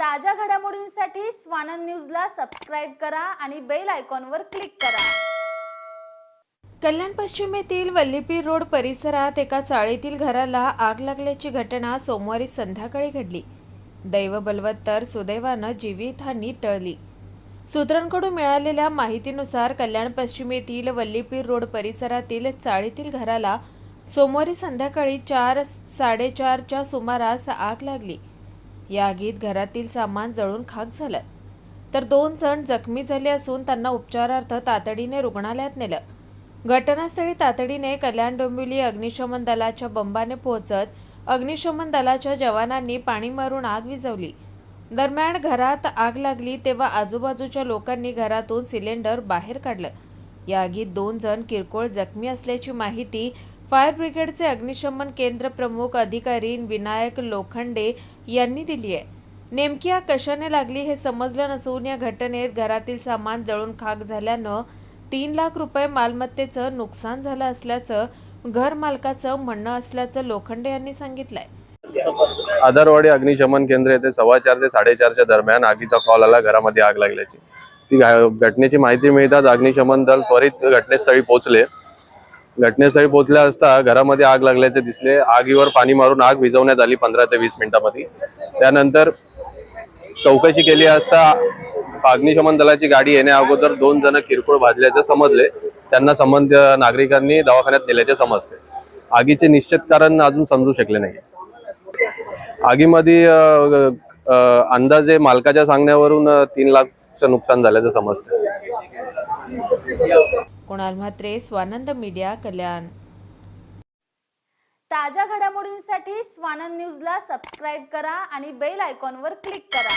ताज्या घडामोडींसाठी स्वानंद न्यूजला सबस्क्राईब करा आणि बेल आयकॉनवर क्लिक करा. कल्याण पश्चिमेतील वल्लीपीर रोड परिसरात एका चाळीतील घराला आग लागल्याची घटना सोमवारी संध्याकाळी घडली. दैव बलवत्तर सुदैवानं जीवितहानी टळली. सूत्रांकडून मिळालेल्या माहितीनुसार कल्याण पश्चिमेतील वल्लीपीर रोड परिसरातील चाळीतील घराला सोमवारी संध्याकाळी चार साडेचारच्या सुमारास आग लागली. या आगीत घरातील सामान जळून खाक झालं. तर दोन जण जखमी झाले असून त्यांना उपचारार्थ तातडीने रुग्णालयात नेलं. घटनास्थळी तातडीने कल्याण डोंबिवली अग्निशमन दलाच्या बंबाने पोहोचत अग्निशमन दलाच्या जवानांनी पाणी मारून आग विझवली. दरम्यान घरात आग लागली तेव्हा आजूबाजूच्या लोकांनी घरातून सिलेंडर बाहेर काढलं. या आगीत दोन जण किरकोळ जखमी असल्याची माहिती फायर ब्रिगेडचे अग्निशमन केंद्र प्रमुख अधिकारी विनायक लोखंडे यांनी दिली आहे. नेमकी आग कशाने लागली हे समजलं नसून या घटनेत घरातील सामान जळून खाक झाल्यानं तीन लाख रुपये मालमत्तेचं नुकसान झालं असल्याचं घर मालकाचं म्हणणं असल्याचं लोखंडे यांनी सांगितलंय. आधारवाडी अग्निशमन केंद्र येथे सव्वा चार ते साडेचारच्या दरम्यान आगीचा कॉल आला घरामध्ये आग लागल्याची. ती घटनेची माहिती मिळताच अग्निशमन दल त्वरित घटनेस्थळी पोहोचले. घटनेस्थळी पोहोचल्या असता घरामध्ये आग लागल्याचे दिसले. आगीवर पाणी मारून आग विझवण्यात आली पंधरा ते वीस मिनिटांमध्ये. त्यानंतर चौकशी केली असता अग्निशमन दलाची गाडी येण्या अगोदर दोन जण किरकोळ भाजल्याचे समजले. त्यांना संबंध नागरिकांनी दवाखान्यात नेल्याचे समजते. आगीचे निश्चित कारण अजून समजू शकले नाही. आगीमध्ये अंदाजे मालकाच्या सांगण्यावरून तीन लाख लाखचं नुकसान झाल्याचं समजतं. कुणाल म्हात्रे स्वानंद मीडिया कल्याण. ताज्या घडामोडींसाठी स्वानंद न्यूजला सबस्क्राईब करा आणि बेल आयकॉनवर क्लिक करा.